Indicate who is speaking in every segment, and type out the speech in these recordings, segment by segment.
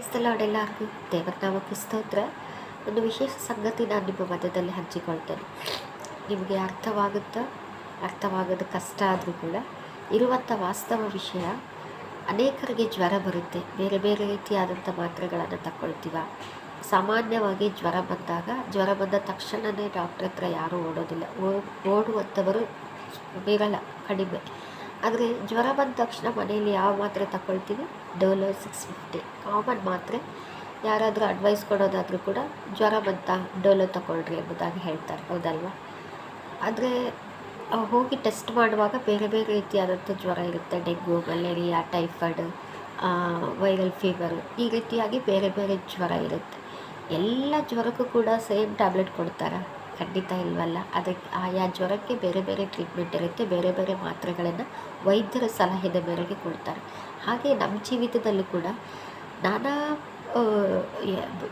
Speaker 1: ಕ್ರೈಸ್ತಲಾಡ್ ಎಲ್ಲರಿಗೂ ದೇವರ ನಾಮಕ್ಕೆ ಸ್ತೋತ್ರ. ಒಂದು ವಿಶೇಷ ಸಂಗತಿ ನಾನು ನಿಮ್ಮ ಮಧ್ಯದಲ್ಲಿ ಹಂಚಿಕೊಳ್ತೇನೆ. ನಿಮಗೆ ಅರ್ಥವಾಗುತ್ತಾ? ಅರ್ಥವಾಗೋದು ಕಷ್ಟ ಆದರೂ ಕೂಡ ಇರುವಂಥ ವಾಸ್ತವ ವಿಷಯ ಅನೇಕರಿಗೆ ಜ್ವರ ಬರುತ್ತೆ. ಬೇರೆ ಬೇರೆ ರೀತಿಯಾದಂಥ ಮಾತ್ರೆಗಳನ್ನು ತಗೊಳ್ತೀವ ಸಾಮಾನ್ಯವಾಗಿ ಜ್ವರ ಬಂದಾಗ, ಜ್ವರ ಬಂದ ತಕ್ಷಣವೇ ಡಾಕ್ಟ್ರ್ ಹತ್ರ ಯಾರೂ ಓಡೋದಿಲ್ಲ. ಓಡುವಂಥವರು ಇರಲ್ಲ ಕಡಿಮೆ. ಆದರೆ ಜ್ವರ ಬಂದ ತಕ್ಷಣ ಮನೆಯಲ್ಲಿ ಯಾವ ಮಾತ್ರೆ ತಗೊಳ್ತೀವಿ? ಡೋಲೋ ಸಿಕ್ಸ್ ಫಿಫ್ಟಿ ಕಾಮನ್ ಮಾತ್ರೆ. ಯಾರಾದರೂ ಅಡ್ವೈಸ್ ಕೊಡೋದಾದರೂ ಕೂಡ ಜ್ವರ ಬಂತ ಡೋಲೋ ತಗೊಳ್ರಿ ಎಂಬುದಾಗಿ ಹೇಳ್ತಾರೆ. ಹೌದಲ್ವಾ? ಆದರೆ ಹೋಗಿ ಟೆಸ್ಟ್ ಮಾಡುವಾಗ ಬೇರೆ ಬೇರೆ ರೀತಿಯಾದಂಥ ಜ್ವರ ಇರುತ್ತೆ. Dengue, malaria typhoid viral fever ಈ ರೀತಿಯಾಗಿ ಬೇರೆ ಬೇರೆ ಜ್ವರ ಇರುತ್ತೆ. ಎಲ್ಲ ಜ್ವರಕ್ಕೂ ಕೂಡ ಸೇಮ್ ಟ್ಯಾಬ್ಲೆಟ್ ಕೊಡ್ತಾರೆ. ಖಂಡಿತ ಇಲ್ವಲ್ಲ. ಅದಕ್ಕೆ ಆಯಾ ಜ್ವರಕ್ಕೆ ಬೇರೆ ಬೇರೆ ಟ್ರೀಟ್ಮೆಂಟ್ ಇರುತ್ತೆ, ಬೇರೆ ಬೇರೆ ಮಾತ್ರೆಗಳನ್ನು ವೈದ್ಯರ ಸಲಹೆದ ಮೇರೆಗೆ ಕೊಡ್ತಾರೆ. ಹಾಗೆ ನಮ್ಮ ಜೀವಿತದಲ್ಲೂ ಕೂಡ ನಾನಾ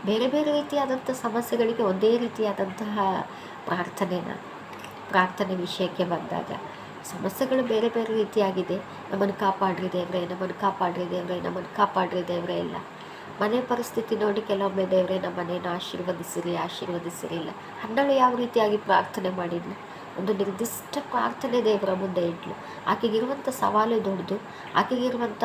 Speaker 1: ಬೇರೆ ಬೇರೆ ರೀತಿಯಾದಂಥ ಸಮಸ್ಯೆಗಳಿಗೆ ಒಂದೇ ರೀತಿಯಾದಂತಹ ಪ್ರಾರ್ಥನೆನ ಪ್ರಾರ್ಥನೆ ವಿಷಯಕ್ಕೆ ಬಂದಾಗ ಸಮಸ್ಯೆಗಳು ಬೇರೆ ಬೇರೆ ರೀತಿಯಾಗಿದೆ. ನಮ್ಮನ್ನು ಕಾಪಾಡ್ರಿ ದೇವ್ರೆ, ನಮ್ಮನ್ನು ಕಾಪಾಡ್ರಿ ದೇವ್ರೆ, ನಮ್ಮನ್ನು ಕಾಪಾಡ್ರಿ ದೇವ್ರೆ ಇಲ್ಲ. ಮನೆ ಪರಿಸ್ಥಿತಿ ನೋಡಿ ಕೆಲವೊಮ್ಮೆ ದೇವರೇ, ನಮ್ಮ ಮನೆಯನ್ನು ಆಶೀರ್ವದಿಸಿರಿ, ಆಶೀರ್ವದಿಸಿರಿಲ್ಲ. ಹನ್ನಳು ಯಾವ ರೀತಿಯಾಗಿ ಪ್ರಾರ್ಥನೆ ಮಾಡಿದ್ಲು? ಒಂದು ನಿರ್ದಿಷ್ಟ ಪ್ರಾರ್ಥನೆ ದೇವರ ಮುಂದೆ ಇಡ್ಲು ಆಕೆಗಿರುವಂಥ ಸವಾಲು ದೊಡ್ಡದು ಆಕೆಗಿರುವಂಥ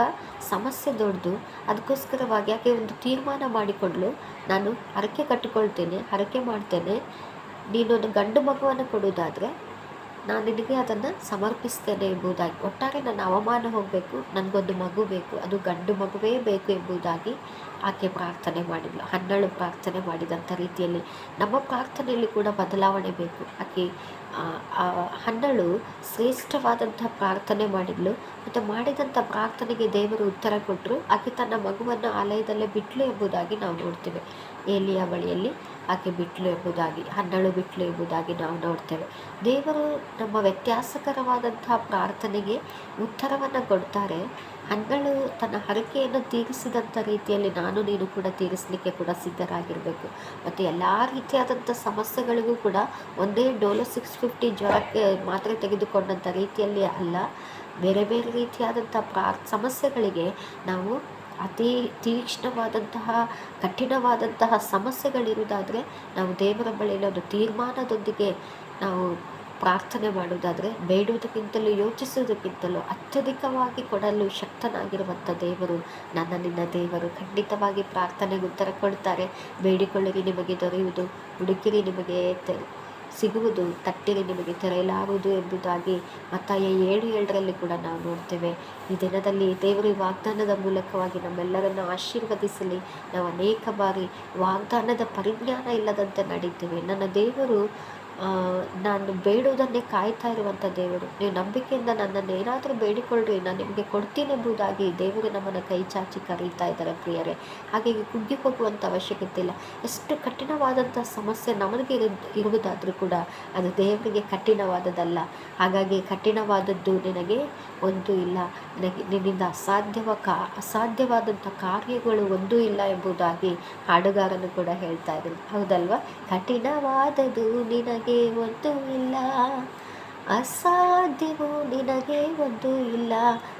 Speaker 1: ಸಮಸ್ಯೆ ದೊಡ್ಡದು ಅದಕ್ಕೋಸ್ಕರವಾಗಿ ಆಕೆ ಒಂದು ತೀರ್ಮಾನ ಮಾಡಿಕೊಂಡ್ಲು ನಾನು ಹರಕೆ ಕಟ್ಟಿಕೊಳ್ತೇನೆ, ಹರಕೆ ಮಾಡ್ತೇನೆ. ನೀನೊಂದು ಗಂಡು ಮಗುವನ್ನು ಕೊಡೋದಾದರೆ ನಾನು ನಿನಗೆ ಅದನ್ನು ಸಮರ್ಪಿಸ್ತೇನೆ ಎಂಬುದಾಗಿ. ಒಟ್ಟಾರೆ ನನ್ನ ಅವಮಾನ ಹೋಗಬೇಕು, ನನಗೊಂದು ಮಗು ಬೇಕು, ಅದು ಗಂಡು ಮಗುವೇ ಬೇಕು ಎಂಬುದಾಗಿ ಆಕೆ ಪ್ರಾರ್ಥನೆ ಮಾಡಿದ್ಲು. ಹನ್ನೆರಡು ಪ್ರಾರ್ಥನೆ ಮಾಡಿದಂಥ ರೀತಿಯಲ್ಲಿ ನಮ್ಮ ಪ್ರಾರ್ಥನೆಯಲ್ಲಿ ಕೂಡ ಬದಲಾವಣೆ ಬೇಕು. ಆಕೆ ಹನ್ನಳು ಶ್ರೇಷ್ಠವಾದಂಥ ಪ್ರಾರ್ಥನೆ ಮಾಡಿದ್ಲು. ಮತ್ತು ಮಾಡಿದಂಥ ಪ್ರಾರ್ಥನೆಗೆ ದೇವರು ಉತ್ತರ ಕೊಟ್ಟರು ಆಕೆ ತನ್ನ ಮಗುವನ್ನು ಆಲಯದಲ್ಲೇ ಬಿಟ್ಲು ಎಂಬುದಾಗಿ ನಾವು ನೋಡ್ತೇವೆ. ಏಲಿಯ ಬಳಿಯಲ್ಲಿ ಆಕೆ ಬಿಟ್ಲು ಎಂಬುದಾಗಿ ಹನ್ನಳು ಬಿಟ್ಲು ಎಂಬುದಾಗಿ ನಾವು ನೋಡ್ತೇವೆ. ದೇವರು ನಮ್ಮ ವ್ಯತ್ಯಾಸಕರವಾದಂತಹ ಪ್ರಾರ್ಥನೆಗೆ ಉತ್ತರವನ್ನು ಕೊಡ್ತಾರೆ. ಹನ್ನಳು ತನ್ನ ಹರಕೆಯನ್ನು ತೀರಿಸಿದಂಥ ರೀತಿಯಲ್ಲಿ ನಾನು ನೀನು ಕೂಡ ತೀರಿಸಲಿಕ್ಕೆ ಕೂಡ ಸಿದ್ಧರಾಗಿರಬೇಕು. ಮತ್ತು ಎಲ್ಲ ರೀತಿಯಾದಂಥ ಸಮಸ್ಯೆಗಳಿಗೂ ಕೂಡ ಒಂದೇ ಡೋಲೋ ಸಿಕ್ಸ್ ಫಿಫ್ಟಿ ಜ್ವರಕ್ಕೆ ಮಾತ್ರೆ ತೆಗೆದುಕೊಂಡಂಥ ರೀತಿಯಲ್ಲಿ ಅಲ್ಲ, ಬೇರೆ ಬೇರೆ ರೀತಿಯಾದಂಥ ಪ್ರಾ ಸಮಸ್ಯೆಗಳಿಗೆ ನಾವು ಅತಿ ತೀಕ್ಷ್ಣವಾದಂತಹ, ಕಠಿಣವಾದಂತಹ ಸಮಸ್ಯೆಗಳಿರುವುದಾದರೆ ನಾವು ದೇವರ ಬಳಿಯಲ್ಲಿ ಒಂದು ತೀರ್ಮಾನದೊಂದಿಗೆ ನಾವು ಪ್ರಾರ್ಥನೆ ಮಾಡುವುದಾದರೆ, ಬೇಡುವುದಕ್ಕಿಂತಲೂ ಯೋಚಿಸುವುದಕ್ಕಿಂತಲೂ ಅತ್ಯಧಿಕವಾಗಿ ಕೊಡಲು ಶಕ್ತನಾಗಿರುವಂಥ ದೇವರು ನನ್ನ ನಿನ್ನ ದೇವರು. ಖಂಡಿತವಾಗಿ ಪ್ರಾರ್ಥನೆಗೆ ಉತ್ತರ ಕೊಡ್ತಾರೆ. ಬೇಡಿಕೊಳ್ಳಿರಿ, ನಿಮಗೆ ದೊರೆಯುವುದು. ಹುಡುಕಿರಿ, ನಿಮಗೆ ಸಿಗುವುದು, ತಟ್ಟೆಗೆ ನಿಮಗೆ ತೆರೆಯಲಾಗುವುದು ಎಂಬುದಾಗಿ ಮತ್ತಾಯ ಏಳು ಏಳರಲ್ಲಿ ಕೂಡ ನಾವು ನೋಡ್ತೇವೆ. ಈ ದಿನದಲ್ಲಿ ದೇವರು ವಾಗ್ದಾನದ ಮೂಲಕವಾಗಿ ನಮ್ಮೆಲ್ಲರನ್ನು ಆಶೀರ್ವದಿಸಲಿ. ನಾವು ಅನೇಕ ಬಾರಿ ವಾಗ್ದಾನದ ಪರಿಜ್ಞಾನ ಇಲ್ಲದಂತೆ ನಡೀತೇವೆ. ನನ್ನ ದೇವರು ನಾನು ಬೇಡುವುದನ್ನೇ ಕಾಯ್ತಾ ಇರುವಂಥ ದೇವರು. ನೀವು ನಂಬಿಕೆಯಿಂದ ನನ್ನನ್ನು ಏನಾದರೂ ಬೇಡಿಕೊಳ್ಳ್ರಿ, ನಾನು ನಿಮಗೆ ಕೊಡ್ತೀನಿ ಎಂಬುದಾಗಿ ದೇವರು ನಮ್ಮನ್ನು ಕೈ ಚಾಚಿ ಕರೀತಾ ಇದ್ದಾರೆ ಪ್ರಿಯರೇ. ಹಾಗಾಗಿ ಕುಗ್ಗಿ ಹೋಗುವಂಥ ಅವಶ್ಯಕತೆ ಇಲ್ಲ. ಎಷ್ಟು ಕಠಿಣವಾದಂಥ ಸಮಸ್ಯೆ ನಮಗೆ ಇರುವುದಾದರೂ ಕೂಡ ಅದು ದೇವರಿಗೆ ಕಠಿಣವಾದದ್ದಲ್ಲ. ಹಾಗಾಗಿ ಕಠಿಣವಾದದ್ದು ನಿನಗೆ ಒಂದು ಇಲ್ಲ. ನನಗೆ, ನಿನ್ನಿಂದ ಅಸಾಧ್ಯವ ಕಾ ಅಸಾಧ್ಯವಾದಂಥ ಕಾರ್ಯಗಳು ಒಂದೂ ಇಲ್ಲ ಎಂಬುದಾಗಿ ಹಾಡುಗಾರನು ಕೂಡ ಹೇಳ್ತಾ ಇದ್ದರು ಹೌದಲ್ವಾ? ಕಠಿಣವಾದದ್ದು ನಿನಗೆ ನಿನಗೆ ಒಂದು ಇಲ್ಲ. ಅಸಾಧ್ಯವು ನಿನಗೆ ಒಂದು ಇಲ್ಲ.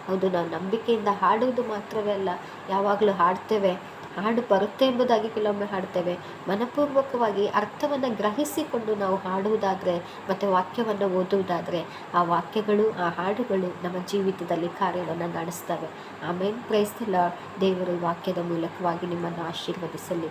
Speaker 1: ಹೌದು ನಾವು ನಂಬಿಕೆಯಿಂದ ಹಾಡುವುದು ಮಾತ್ರವೇ ಅಲ್ಲ, ಯಾವಾಗಲೂ ಹಾಡ್ತೇವೆ. ಹಾಡು ಬರುತ್ತೆ ಎಂಬುದಾಗಿ ಕೆಲವೊಮ್ಮೆ ಹಾಡ್ತೇವೆ. ಮನಪೂರ್ವಕವಾಗಿ ಅರ್ಥವನ್ನು ಗ್ರಹಿಸಿಕೊಂಡು ನಾವು ಹಾಡುವುದಾದರೆ, ಮತ್ತು ವಾಕ್ಯವನ್ನು ಓದುವುದಾದರೆ, ಆ ವಾಕ್ಯಗಳು, ಆ ಹಾಡುಗಳು ನಮ್ಮ ಜೀವಿತದಲ್ಲಿ ಕಾರ್ಯವನ್ನು ನಡೆಸ್ತವೆ. ಆಮೇಲೆ ಪ್ರೈಸ್ತಿಲ್ಲ ದೇವರು ವಾಕ್ಯದ ಮೂಲಕವಾಗಿ ನಿಮ್ಮನ್ನು ಆಶೀರ್ವದಿಸಲಿ.